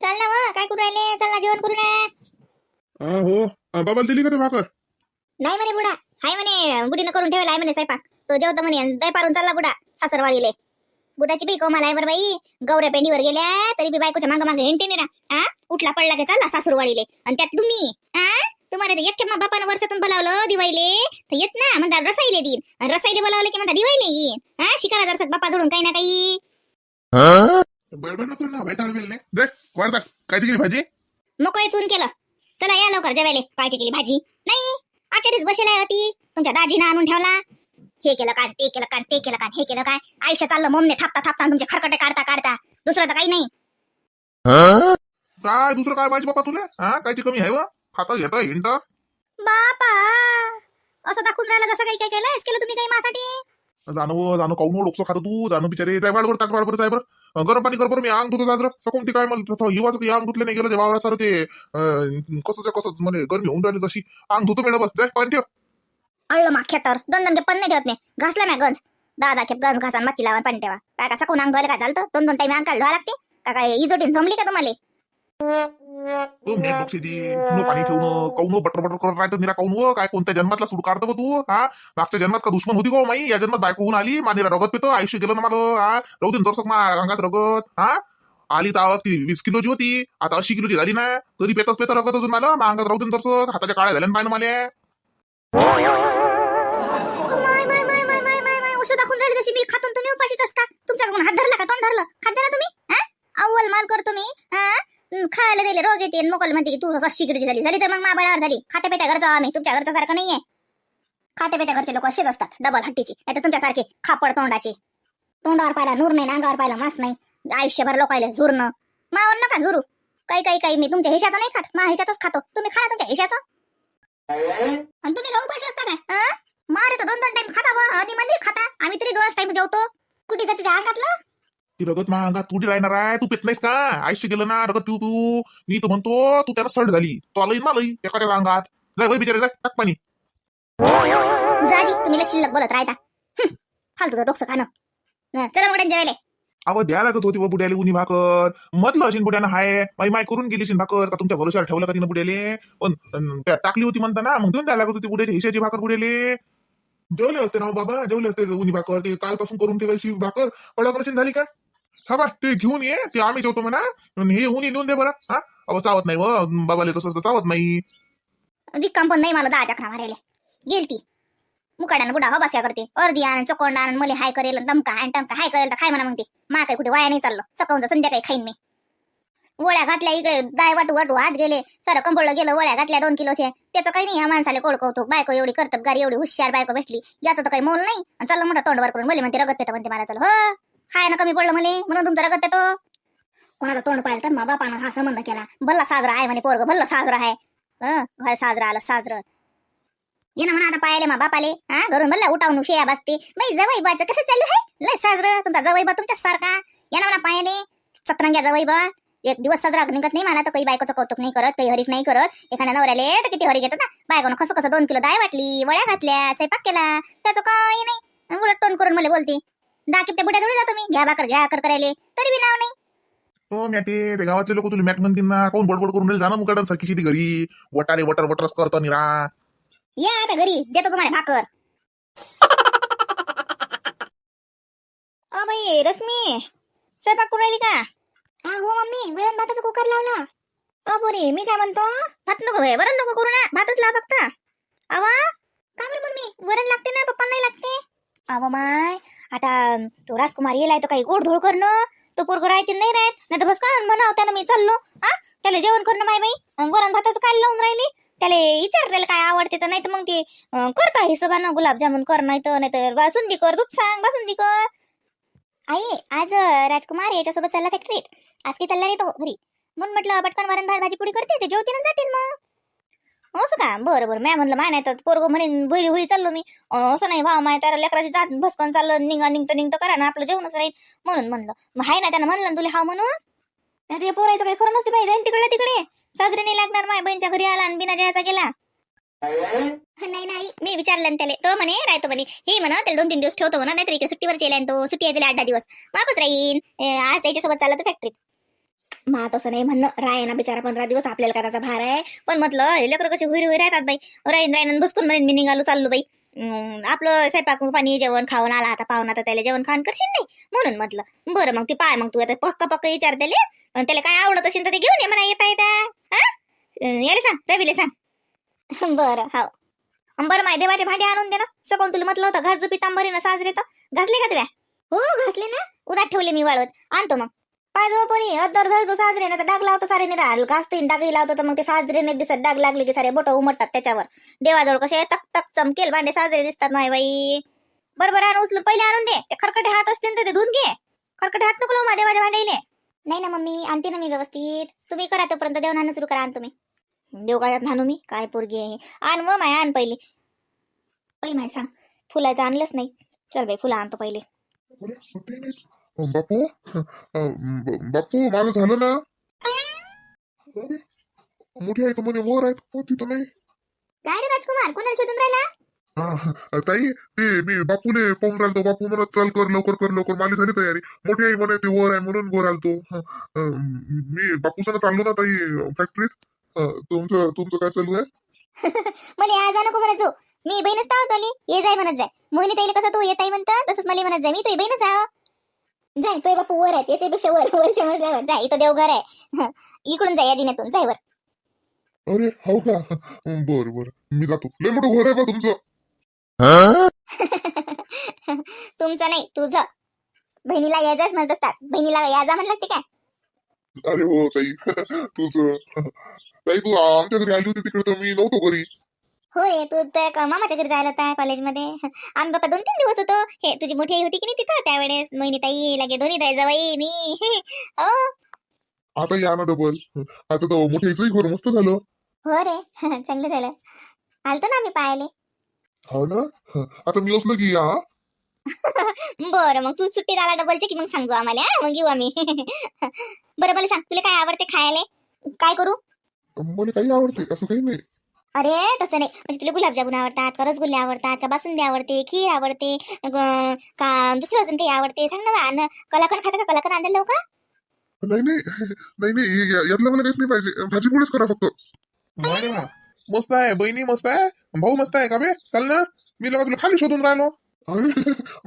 चाल ना वा काय करू राहिले? चल ना जेवण करू ना. हा हो. अं, बाबाला दिली का ते भाकर? नाही म्हणे बुडा. हाय म्हणे बुडीनं करून ठेवला आहे म्हणे स्वयंपाक. तो जेवतो म्हणे दय पारून चालला बुडा सासरवाडीले. बुडाची बी कोमाला आहे बरं बाई. गौऱ्या पेंडीवर गेल्या तरी बी बायकोच्या मागं मागं हिंटे ना हा उठला पडला की चालला सासूरवाडीले. आणि त्यात तुम्ही हा तुम्हाला ते एकट्या बापानं वर्षातून बोलावलं दिवाळीले. तर येत ना म्हणता रसाईले देईन आणि रसाईले बोलावलं की म्हणता दिवाळीले येईन हा शिकारा जर बापा जोडून काही ना काही. नको ना भाई ताळवेल नाही. दे वाढता काय दिली भाजी? मोकळे चून केलं. चला या लवकर जेवायले. पाहिजे केली भाजी. नाही आचारीच बसेला होती. तुमच्या दाजीनं आणून ठेवला. हे केलं काय ते केलं काय ते केलं काय हे केलं काय? आयुष्य चाललं मोमने थापता थापता तुमचे खरकटे काढता काढता. दुसरं तर काही नाही. काय दुसरं काय पाहिजे बाबा तुला? हा काय ते कमी आहे खाता घेता हिंड बापा! असं दाखवून राहिलं जसं काही काय केलं केलं तुम्ही काही माझ्यासाठी? जाणं जाणं काऊन डोकसो खातो तू? जाणं बिचारे. जाय वाढवर ताट वाढवर जाय बरं गरम पाणी कर बरं मी अंग धुतो जाजर सकून ती काय मला हिवाचं ते अंग धुतलं नाही गेलं ते सर ते कसं कसं म्हणे गरमी होऊन राहिली जशी. अंग धुतो मॅडम जाय पण ठेव. अळलं माख्या तर दोन दोन पण नाही ठेवत नाही घासला ना गंज. दादा खेप गंज घासा माती लावा पाणी ठेवा. काय का सकून अंग धुवायला काय झालं दोन दोन टाइम अंग धुवा लागते. काय इजोटीन जमली का तुम्हाला? ओ मेन डोकशीची पुन्हा पाणी ठेवणं काऊन हो, बटर बटर करत राहतं निरा काऊन व हो, काय कोणत्या जन्मातला सुड काढतो व तू हा? मागच्या जन्मात का दुश्मन होती गो हो माई? या जन्मात बायको होऊन आली मानेला रगत पितो आयुष्य गेलं ना मला हा? राहू दे जरसक मा रंगात रगत हा? आली तर ती वीस किलोची होती आता अशी किलोची झाली ना तरी पेतच पेत रगत अजून मला मग अंगात राहू दे जरसक हाताच्या काळ्या झाल्या पाहिजे मला. माय दाखवून राहिली तशी मी खातून तुम्ही उपाशीच असता. तुमच्याकडून हात धरला का? तोंड धरलं? खात ना तुम्ही अव्वल माल करतो मी खायला दिले रोग येते. मोकल म्हणते की तू अस्सी झाली झाली तर मग माबाळावर झाली. खात्या पेट्या घरचा आम्ही तुमच्या घरच्या सारखं नाहीये. खात्या पेट्या घरचे लोक असेच असतात डबल हट्टीचे. नाही तर तुमच्यासारखे खापड तोंडाचे. तोंडावर पाहिला नूर नाही नांगावर पाहिला मास नाही. आयुष्यभर लोकायला झुरणं. मावर नका झुरू. काही काही काही मी तुमच्या हिशाचं नाही खात. मा हिशातच खातो. तुम्ही खा तुमच्या हिशाचं आणि तुम्ही जाऊ पाहिजे असता काय? मारे तर दोन दोन टाइम खाता आधी मंदिर खाता. आम्ही तरी दोनच टाइम जेवतो. कुठे जाते अंगातलं ती रगत मा अंगात तुडी राहणार आहे तू पेत नाहीस का? आयुष्य गेलं ना रगत पिऊ तू मी तर म्हणतो तू त्याला सड झाली. तो आलंय मालय एखाद्या अंगात जाय वय बिचारे जाय टाक पाणी. जाजी तुम्ही लय शिल्लक बोलत राहता. फालतूचं डोकं खाणं. चला मोठ्या जेवायला. अव द्या लागत होती बुड्याले उनी भाकर. म्हटलं असेल बुड्यानं हाय. माई माय करून गेली भाकर. का तुमच्या भरोशावर ठेवलं का तिनं बुड्याले? पण टाकली होती म्हणता ना मग देऊन द्यायला लागत होती बुड्याची हिशाची भाकर बुड्याले. जेवले असते ना हो बाबा जेवले असते उनी भाकर. ते कालपासून करून ठेवायची भाकर. पळाकडे झाली का? हा बा ते घेऊन ये ते आम्ही जेवतो म्हणा. हे होऊन देऊन दे बरं. हा? अहो चावत नाही व. बाबाले तसं चावत नाही. विक्काम पण नाही मला दहा चक्रा मारायला. गेलती मुकाड्यानं बुडा हो बस्या करते. अर्धी आण चकोंड आण मले हाय करेल दमका आणि टमका हाय करेल तर खाय म्हणा मग ते. मा काय कुठे वाया नाही चाललं. सकाळून संध्याकाळी खाईन मी. वळ्या घातल्या इकडे दाय वाटू वाटू हात गेले. सारं कंबळलं गेलं वळ्या घातल्या दोन किलोचे त्याचं काही नाही या माणसाला कोड बायको एवढी करतात गाडी एवढी हुशार बायको भेटली. याचं तर काही मोल नाही. आणि चाललं मोठा तोंडवर करून बोले म्हणते रगत पेतं म्हणते मला चल. हो. काय ना कमी पडलं मले म्हणून तुमचं रगत येतो कोणाचं तोंड पाहिलं तर मा बापानं हा संबंध केला. भल्ला साजरा आहे म्हणे पोरग भल्ला साजरा आहे. हं, साजरा आलं साजरं. ये ना म्हणा आता पाहिले मा बापाले. हा घरून भल्ला उठावून शेया बसते. बाई जवई बाचं कसं चालू आहे? लय साजरं. तुमचा जवई बा तुमच्या सारखा ये ना म्हणा पाहिले सतरंग्या जवई बा. एक दिवस साजरा निघत नाही मला तर काही बायकोचं कौतुक नाही करत काही हरीक नाही करत. एखाद्या नवऱ्याले तर किती हरी घेतात ना? बायकोनं कसं कसं दोन किलो दाय वाटली वळ्या घातल्या स्वयंपाक केला. त्याचं काही नाही. उलट टोन करून मला बोलते. दाकीत त्या बुड्या थोडी जातो मी. घ्या भाकर घ्या कर करायले. तरी बी नाव नाही. हो मॅटे ते गावातले लोक तुला मॅट म्हणतील ना. कोण बडबड करून राहिले? जाणं मुकाडन सारखीची ती घरी. वटारे वटर वटरच करतो निरा. या आता घरी. देतो तुम्हाला भाकर. अ बाई रश्मी स्वयंपाक करून राहिली का? हा हो मम्मी. वरण भाताचा कुकर लावला. अ पोरी मी काय म्हणतो? भात नको भय वरण नको करू ना. भातच लाव फक्त. आवा. का बरं मम्मी? वरण लागते ना? पप्पा नाही लागते? अव माय आता तो राजकुमार येलाय तर काही गोडधोड करणं तो पोरग राहते नाही राहत नाही तर बस का म्हणाव त्यानं मी चाललो हा त्याला जेवण करणं माय बाई अन वरण भाताचं काय लावून राहिली. त्याला विचार त्याला काय आवडते तर नाही तर मग ते कर का हिशोबानं गुलाबजामुन कर नाही तर नाही तर बासुंदी कर दूध सांग बासुंदी कर. आई आज राजकुमार याच्यासोबत चालला फॅक्टरीत आज की चालला नाही तो घरी. म्हणून म्हटलं पटकन वरण भात भाजी पुडी करते ते जेवतीनं जातील मग. असं का? बरं बरं. मॅ म्हणलं माय नाही तर पोरग म्हणे भुई हुई चाललो मी. असं नाही भाव माय तर लेकराची जात भसकन चाललं निघा निघतं निघतं करा ना आपलं जेवणच राहील म्हणून म्हणलं. मग हाय ना त्यानं म्हणलं तुला हा म्हणून? नाही ते पोरायचं काही खरं नसते पाहिजे तिकडे तिकडे. साजरी नाही लागणार माय बहिणीच्या घरी आला आणि बिना जायचा गेला. नाही नाही मी विचारलं ना त्याला. तो म्हणे राहतो म्हणे हे म्हणा त्याला दोन तीन दिवस ठेवतो म्हणा नाहीतर इकडे सुट्टीवर येईल तो सुट्टी आहे त्याला आठ दहा दिवस. वापस राहीन. आज त्याच्यासोबत चालला तो. फॅक्टरीत मा तसं नाही म्हणणं. राय ना बिचारा पंधरा दिवस आपल्याला करायचा भार आहे. पण म्हटलं हे लेकरं कसे हुईर हुरी राहतात बाई. राहीन राहीन बसकून म्हणेन मी निघालो चाललो बाई. आपलं स्वयंपाक पाणी जेवण खाऊन आला आता पाहुणा तर त्याला जेवण खाऊन करशील नाही. म्हणून म्हटलं बरं मग ती पाय मग तू आता पक्क पक्क विचार त्याला. आणि त्याला काय आवडत असेल तर ते घेऊन ये म्हणा येता येता. हा? याला सांग रवीले सांग. बरं हो अं, बरं माय देवाचे भांडे आणून दे ना. सकून तुला म्हटलं होतं घास पितांबरी ना साजरे तर. घासले का तुला हो घासले ना. उन्हात ठेवले मी वाळवत. आणतो मग. पाय जो पण अद्दर धरतो साजरे ना तर डाग लावतो सारे निराल घासतीन डागही लावतो तर मग ते साजरे नाही दिसत. डाग लागले की सारे बोट उमटतात त्याच्यावर. देवाजवळ कसे तक तक चमकेल. भांडे साजरे दिसतात नाही बाई. बरोबर आणून उचलून पहिले आणून दे. ते खरकटे हात असतील तर ते धुवून घे. खरकटे हात नको लावू मा देवाच्या नाही ना मम्मी आणते ना मी व्यवस्थित. तुम्ही करा तोपर्यंत. देव नाणं सुरू करा आण तुम्ही. देव काय नानू मी. काय पोरगी आहे. आण व माय आण पहिले. पहिले माय सांग. फुलाचं आणलंच नाही. चल बाई फुलं आणतो पहिले. बापू? बापू माझं झालं ना? मोठी आहे तर म्हणे? वर आहेत. हो तिथं नाही. काय रे राजकुमार? कोणाला शोधून राहिला? हा, ताई ते मी बापूने पाहून राहिलो बापू म्हणत चल कर लवकर कर लवकर. माझी झाली तयारी. मोठी आई म्हणे ते वर आहे म्हणून वर आलतो. मी बापूसोबत चाललो ना ताई फॅक्टरीत तुमचं तुमचं काय चालू आहे? मला आज नको म्हणत जाऊ. मी बहीणच होतो ये जाय म्हणत जाय. मोहिनी ताईला कसं तू येत आहे म्हणतं तसंच मला म्हणत जाय. मी तुझी बहीणच आहो. जाय तुझे बापू वर आहेत याच्यापेक्षा वर वरच्या मजल्यावर जाय इथं देवघर आहे. हं, इकडून जाय या जिन्यातून. जाय वर अरे हो का? बरं बरं. मी जातो. लय मोठं घर आहे बा तुमचं. तुमचं नाही तुझं. बहिणीला यायचाच म्हणत असतात. बहिणीला याजा म्हणलं लागते काय? अरे हो ताई. तुझं. ताई तू आमच्या घरी आली होती तिकडे तर मी नव्हतो घरी. हो रे तू तर मामाच्या घरी जायला होता कॉलेजमध्ये. आम्ही बाप्पा दोन तीन दिवस होतो. हे तुझी मोठी आई होती की नाही तिथं? त्यावेळेस मोहिनी ताई लगे दोन्ही ताई जवाई मी. हो आता या ना डबल आता तर मोठ्याचंही घर मस्त झालं. हो रे चांगलं झालं. आलतो ना आम्ही पाहायला. हो ना? आता मी असलो की या बरं मग तू सुट्टीत आला डबलचे की मग सांगू आम्हाला हा? मग येऊ आम्ही. बरं मला सांग तुला काय आवडते खायला? काय करू? मला काही आवडते असं काही नाही. अरे तसं नाही. म्हणजे तुला गुलाबजामुन आवडतात का रसगुल्ले आवडतात का बासुंदी आवडते खीर आवडते ग- का दुसरं अजून काही आवडते? सांग ना बा. अन कलाकन खाता का? कलाकन आणलं का नाही नाही. नाही नाही. या- यातलं मला काहीच नाही पाहिजे. भाजी पोळीच करा फक्त. वा. मस्त आहे. बहिणी मस्त आहे? भाऊ मस्त आहे का बे? चाल ना. मी लगा तुला खाली शोधून राहिलो.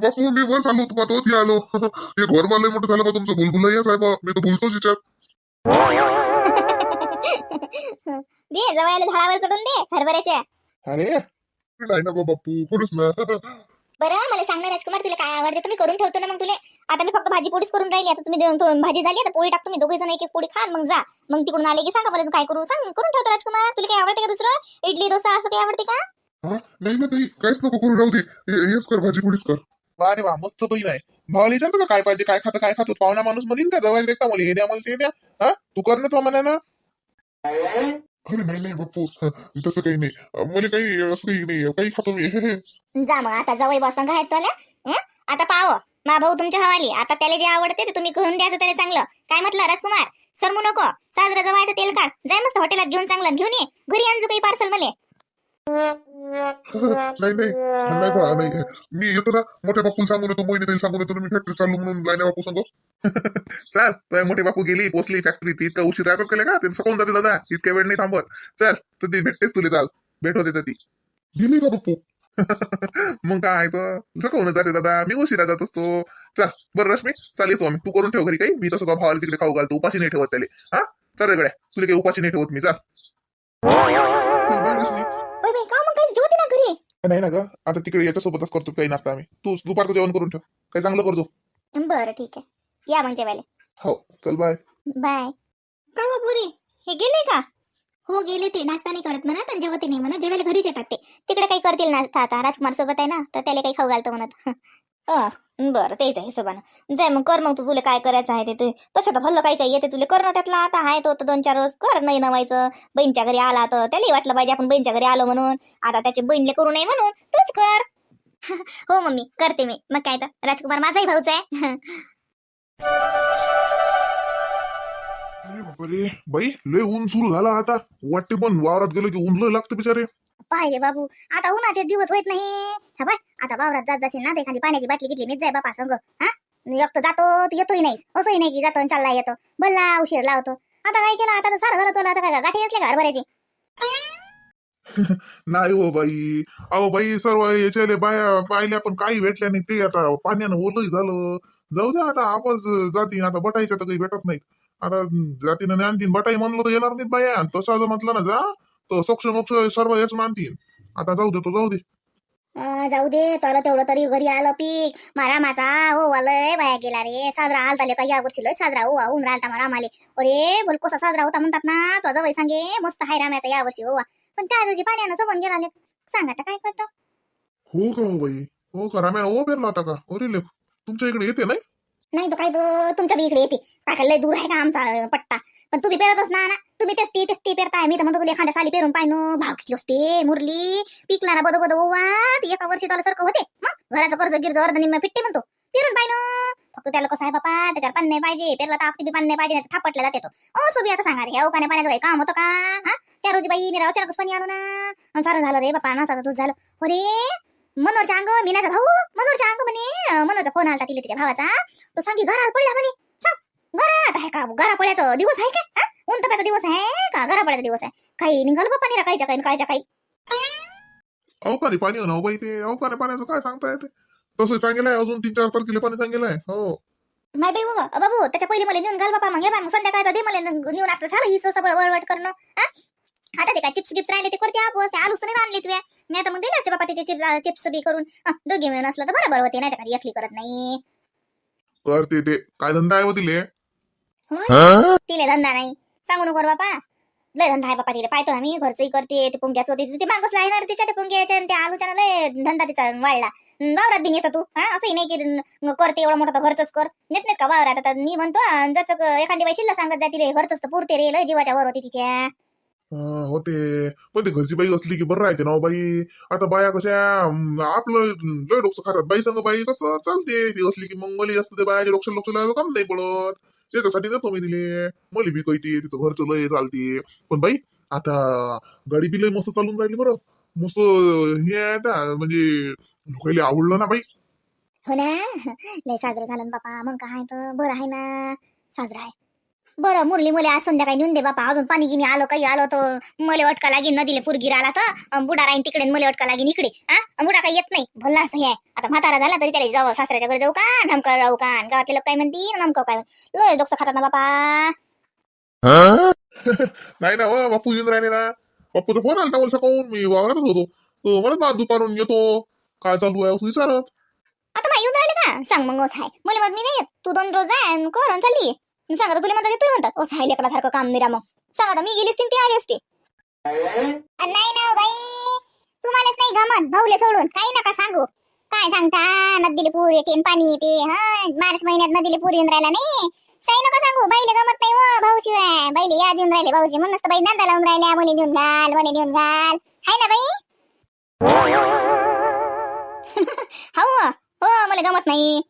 बापू मी वर चाललो होतो पाहतो ती आलो हे घर मला लय मोठं झालं बा तुमचं? भुलभुलैयाच आहे बा मी तर भुलतोच याच्यात दे जवळ झाडावर चढून दे हरभऱ्याच्या. अरे नाही ना बा बापू खरंच ना. बरं मला सांग ना राजकुमार तुला काय आवडते? मी करून ठेवतो ना मग तुला. आता मी फक्त भाजी पोळीच करून राहिली आता तुम्ही दोन- दोन भाजी झाली आता पोळी टाकतो मी. दोघे जण एक एक पोळी खा मग जा. मग तिकडून आले की सांगा मला काय करू? सांग मी करून ठेवतो राजकुमार. तुला काय आवडते का दुसरं? इडली डोसा असं काही आवडते का? हा? नाही ना ताई काहीच नको करू राहू दे. हे- हेच कर भाजी पोळीच कर. वा रे वा मस्त बहीण आहे. भावाला विचारतो ना काय पाहिजे काय खातं काय खातो. पाहुणा माणूस म्हणीन का जवळ देखता मला हे द्या मला ते द्या. हा? तू कर ना तो म्हणा ना अरे नाही नाही बापू तसं काही नाही. मला काही असं काही नाही. काही खातो मी. जा मग आता जवळ बसंग आहेत तुला आता पाव हो. मा भाऊ तुमच्या हवाली. आता त्याला जे आवडते ते तुम्ही घेऊन द्यायचं त्याला चांगलं. काय म्हटलं राजकुमार? सरमू नको. साजरा जवळचं तेल काढ. जाय मस्त हॉटेलात घेऊन चांगलं. घेऊन ये. घरी आणजू काही पार्सल मले. नाही नाही. नाही बा नाही. मी येतो ना मोठ्या बापून सांगून येतो मोहिनी ताई सांगून येतो मी फॅक्टरी चालू म्हणून लाईना बापू सांगतो चल तुझ्या मोठे बापू गेली पोचली फॅक्टरी इतका उशीर राहतात केले का? ते सकून जाते दादा. इतक्या वेळ नाही थांबत. चल तर ती भेटतेच तुला चाल भेट होते तर ती. गेली का बापू? मग काय तर सकून जाते दादा. मी उशिरा जात असतो. चल बरं रश्मी चाल येतो आम्ही. तू करून ठेव घरी काही. मी तसं का भावाला तिकडे खाऊ घालतो. उपाशी नाही ठेवत त्याला. हा? चल रे गड्या तुला काही उपाशी नाही ठेवत मी. चल. नाही ना ग? आता तिकडे याच्यासोबतच करतो काही नाश्ता आम्ही. तू दुपारचं जेवण करून ठेव. काही चांगलं करतो बरं ठीक आहे. या मग जेवायला. हो चल बाय बाय का हो पुरी? हे गेले का? हो गेले ते नाश्ता नाही करत म्हणा आणि जेवते नाही म्हणत जेवायला घरीच येतात ते. तिकडे काही करतील नाश्ता आता राजकुमार सोबत आहे ना तर त्याला काही खाऊ घालतो म्हणत. बरं तेच आहे हिशोबानं. जाय मग कर मग तू तुला काय करायचं आहे ते ते. तसं तर भल्लं काही काही येते तुला. कर ना त्यातला आता आहे तो तर दोन चार रोज. कर नाही नवायचं. बहीणच्या घरी आला तर त्यालाही वाटलं पाहिजे आपण बहीणच्या घरी आलो म्हणून. आता त्याची बहीणले करू नये म्हणून. तूच कर. हो मम्मी करते मी. मग काय तर राजकुमार माझाही भाऊच आहे. अरे बापरे. बाई लय ऊन सुरू झाला आता. वाटते पण वावरात गेलो की ऊन लय लागतं बिचारे. रे बाबू आता उन्हाचे दिवस होत नाही. हा आता वावरात जात जाशील ना एखादी पाण्याची बाटली घेतली मी जाय बापा संग. हा? एक तर जातो तर येतोही नाही असंही नाही की जातो आणि चालला येतो. भल्ला उशीर लावतो. आता काय केलं? आता तर सारं झालं तुला. आता काय गाठी असले का हरभऱ्याची? नाही हो बाई. अहो बाई सर्व याच्याले बाया पाहिल्या पण काही भेटल्या नाही. ते आता पाण्यानं ओलही झालं. जाऊ द्या आता आवाज जाती. आता बटाईच्या तर काही भेटत नाहीत. आता जातीनं नाही आणतीन बटाई म्हणलं तर येणार नाहीत बाया. तसं जर म्हटलं ना जा तर सोक्ष मोक्ष सर्व हेच मानतील आता जाऊ दे तो जाऊ दे. अं, जाऊ दे. तुला तेवढं तरी घरी आलं पीक. मारा माझा. हो वालय वाया गेला रे. साजरा आलता का या वर्षी लय साजरा. हो होऊन राहिलता मारा माले. अरे बोल कसा साजरा होता म्हणतात ना. तो जवळ सांगे मस्त हाय राम्याचा या वर्षी हो पण त्या दिवशी पाण्यानं सबन गेला. सांग आता काय करतो? हो का हो बाई? हो का? राम्या हो पेरला होता का? अरे लेख तुमच्या इकडे येते नाही? नाही तर काय तो तुमच्या बी इकडे येते. काय लय दूर आहे का आमचा पट्टा. पण तुम्ही पेरतच ना ना. तुम्ही तेच ती तेच ती पेरताय. मी तर म्हणतो तुला एखाद्या साली पेरून पाहिनो. भाव किती असते मुरली. पिकला ना बदो बदो ओवा ती एका वर्षी त्याला सारखं होते. मग घराचं कर्ज गिरज अर्ध निम्म फिट्टे म्हणतो. पेरून पाहिनो. फक्त त्याला कसं आहे बापा त्याच्यावर पाणी नाही पाहिजे. पेरला तर आपली बी पाणी नाही पाहिजे नाही थापटल्या थापटला जाते तो. ओ सुबी आता सांगा रे ह्या उकाने पाण्याचं काही काम होतं का? हा? त्या रोजी बाई मी अचानकच पाणी आलो ना. आणि सारं झालं रे बापा नसा दूध झालं. हो अरे मनोरच्या अंग मीनाचा भाऊ. मनोरच्या अंग म्हणे मनोरचा फोन आला तिला तिच्या भावाचा. तो सांगी घरात पडला म्हणे सांग घरात आहे का? घरा पड्याचा दिवस आहे का? हा? ऊन तपायचा दिवस आहे का? घरा पड्याचा दिवस आहे? काही निघाल बापा नाही कायच्या काही कायच्या काही. अवकाने पाणी हो ना हो बाई ते. अवकाने पाण्याचं काय सांगता येते तसं सांगेलंय अजून तीन चार तारखेला पाणी सांगेलंय हो. नाही बाई बाबा बाबू त्याच्या पहिले मला नेऊन घाल बापा मग हे बा, मग संध्याकाळचा दे मला नेऊन आता झालं हिचं सगळं वळवट करणं. हा? आता ते काय चिप्स गिप्स राहिले ते करते आपण ते आलूच नाही आणले तुया मी आता मग दिले असते बापा त्याचे चिप्स चिप्स बी करून. हा, दोघे मिळून असलं तर बरोबर होते नाही तर एकली करत नाही. करते ते. काय धंदा आहे हो तिले होय? तिले धंदा नाही. सांगू नको बापा. लय धंदा आहे बापा तिला. पाहतो आम्ही घरचंही करते ते पुंग्याचं होते ते मागच लागणार तिच्या ते पुंग्याच्या आणि त्या आलूच्या लय धंदा तिचा वाढला. वावरात बी नेतो तू हा? असंही नाही की न- करते एवढं मोठं तर घरचंच कर. नेत नाहीत का वावरात? आता मी म्हणतो जसं क- एखादी बाई शिल्लक सांगत जाते रे घरचंच तर पुरते रे लय जीवाच्या वर होती तिच्या. होते. पण ते घरची बाई असली की बरं राहते ना हो बाई. आता बाया कशा आपलं लय डोकं खातात. बाई संग बाई कसं चालते? ती असली की मग असतं ते बायाच्या लक्ष लावायला काम नाही पडत. त्याच्यासाठी जातो मी दिले मला बी कळते तिथं घरचं लय चालते. पण बाई आता गाडी बी लय मस्त चालून राहिली बरं. मस्त हे आहे आता म्हणजे लोकांना आवडलं ना बाई. हो ना? लय साजरं झालं ना बापा. मग काय तर बरं आहे ना? साजरा आहे. बरं मुरली मुले आज संध्याकाळी नेऊन दे बापा. अजून पाणी गिनी आलो काही आलो तर मले अटका लागेल नदीले पुरगीर आला तर बुडा राहीन तिकडे मले अटका लागेल इकडे. हा बुडा काही येत नाही. भल्ला असं हे आहे. आता म्हातारा झाला तरी त्याला जाऊ सासऱ्याच्या घरी जाऊ का? ढमका राहू का? गावातले लोक काय म्हणतील? नमकं काय. लय डोकं खातात ना बापा. नाही ना हो, बापू येऊन राहिले ना. बापूचा फोन आलता मला सकाळून. मी वावरातच होतो. तो म्हणत ना दुपारून येतो. काय चालू आहे असं विचारत. आता माई येऊन राहिले का सांग मग आहे मला मग मी नाही येत. तू दोन रोज आहे कर चालली सांगा तुला म्हणतात तुम्ही म्हणतात? ओस आहे लेकरासारखं काम नाही मग. सांगा मी गेली असते ती आली असते. नाही ना बाई. तुम्हालाच नाही गमत भाऊले सोडून. काही नका सांगू. काय सांगता? नदीले पूर येते पाणी येते. हा मार्च महिन्यात नदीले पूर येऊन राहिला नाही. काही नका सांगू. बाईले गमत नाही व भाऊची बाईले याद येऊन राहिले भाऊची म्हणूनच बाई नांदा लावून राहिल्या. मुली देऊन घाल मुली देऊन घाल. हाय ना बाई? हो हो मला गमत नाही.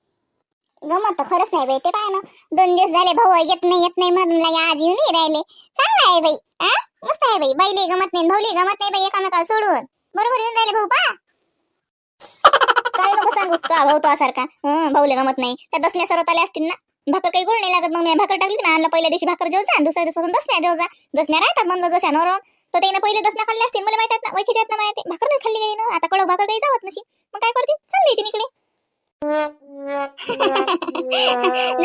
गमत तर खरंच नाही बाई ते पाय ना दोन दिवस झाले भाऊ येत नाही येत नाही म्हणून लागे आज येऊन नाही राहिले. चांगलं आहे बाई आ? मस्त आहे बाई बाईले गमत नाही भाऊले गमत नाही बाई एकामेकाला सोडून. बरोबर येऊन राहिले भाऊ पा काय नको सांगू तो भाऊ तो सारखा हं भाऊले गमत नाही. त्या दसण्या सरत आले असतील ना भाकर काही गोड नाही लागत मग मी भाकर टाकली ना आणलं पहिल्या दिवशी भाकर जेवजा जा दुसऱ्या दिवसापासून दसण्या जेवजा दसण्या राहतात म्हणलं जशा नरम तर त्याने पहिले दसण्या खाल्ल्या असतील मला माहिती ना वैकीच्या ना माहिती भाकर नाही खाल्ली गेली ना आता कडक भाकर काही जावत नशी. मग काय करते? चालली ती इकडे नाही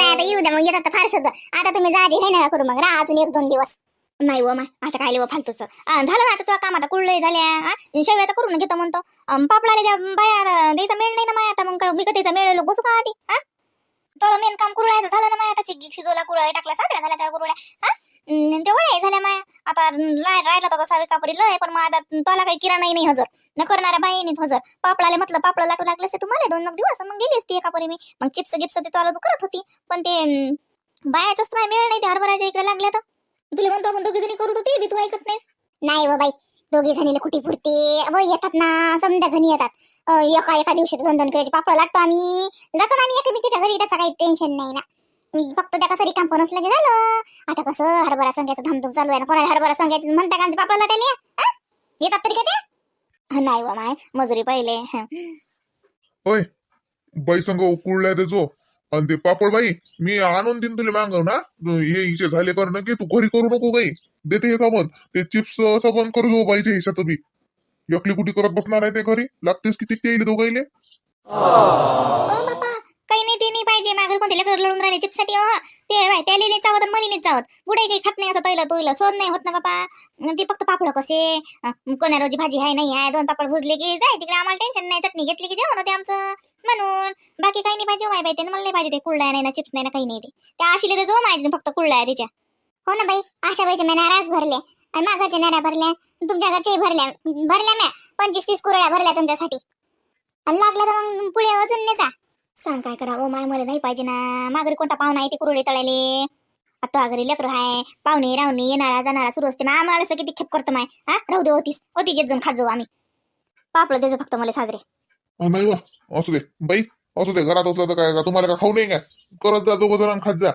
आता येऊ द्या मग येतात फार सध्या आता तुम्ही जाजी हे नका करू मग राहा अजून एक दोन दिवस. नाही व माय आता काय व फालतूच. झालं ना आता तुझं काम आता कुळलंय झाल्या. शेवया आता करून घेतो म्हणतो. पापडाला द्या बाया द्यायचा मेळ नाही ना माय आता मग विकत मेळ लोक बसू का आधी? हा तर मेन काम कुरळायचं झालं ना माय आता चिक शिजवला कुरळ्या टाकला साजरा झाला त्या कुरळ्या हा तेवढं तेवढ्या झाल्या माया. आता लाय राहिला तर कसा विकापरी लय पण मग आता त्याला काही किराणाही नाही हजर. न करणाऱ्या बाई नाही हजर. पापडाले म्हटलं पापड लागू लागले असते तुम्हाला दोन नग दिवस मग गेली असती एकापरी मी मग चिप्स गिप्स ते तुला करत होती. पण ते अं, बायाचाच नाही मेळ नाही ते हरभराच्या इकडे लागल्या तर. तुला म्हणतो आपण दोघी जणी करू होती बी तू ऐकत नाहीस. नाही बाई दोघी जणीला कुठे पुरते? व येतात ना समजा जणी येतात. एका एका दिवशी दोन दोन किलोचे पापड लागतो आम्ही. जातो ना आम्ही एकमेकीच्या घरी त्याचं काही टेन्शन नाही ना. मी फक्त त्या कसं रिकाम पण असलं की झालं. आता कसं हरभरा संघ्याचं धमधम चालू आहे ना कोणाला हरभरा संघ्याचं म्हणता का पापड लाटायला हा? येतात तरी का ते नाही व माय मजुरी पहिले. होय बाई संग उकुळल्या देजो आणि ते पापडबाई मी आणून देईन तुला मागव ना? हे हिचे झाले कर ना की तू घरी करू नको काही देते हे साबण. ते चिप्स साबण करू जो पाहिजे हिच्याचं बी. एकली कुठे करत बसणार आहे ते घरी? लागतेस किती ते येईल दोघाईले? काही नाही ते नाही पाहिजे. मागं कोणत्या लेकर लढून राहिले? चिपसाठी अह ते बाय त्याला नाही चावत आणि चावत बुडाई काही खात नाही असं तैला तोयला. सोन नाही होत ना बापा. ते फक्त पापड कसे? कोण्या रोजी भाजी आहे नाही आहे दोन पापड भुजले की जाय तिकडे आम्हाला टेन्शन नाही. चटणी घेतली की जेवण होते आमचं. म्हणून बाकी काही नाही पाहिजे वाय बाई ते मला नाही पाहिजे ते कुळडा नाही ना चिप्स नाही ना काही नाही ते. त्या आशीले तर जो माहिती फक्त कुळला आहे तिच्या. हो ना बाई. अशा बाईच्या मी नाराज भरले आणि मागाच्या नाऱ्या भरल्या. तुमच्या घरच्याही भरल्या. भरल्या म्या. पंचवीस तीस कुरड्या भरल्या तुमच्यासाठी. आणि लागला तर मग पुढे अजून नेता. सांग काय करा ओ माय मला नाही पाहिजे ना. माघारी कोणता पाहुणा आहे ते कुरडे तळाले आता घरी लेकरू आहे पाहुणे रावणे येणारा जाणारा सुरू असते. ना आम्हाला असं किती खेप करतो माय. हा? राहू दे होतीस. होती घेत जण खात जाऊ आम्ही. पापड देजो फक्त मला साजरे. अं, नाही वा असू दे. बाई असू दे. घरात असलं तर काय का तुम्हाला का खाऊ नाही काय करत जा दोघं जण खात जा.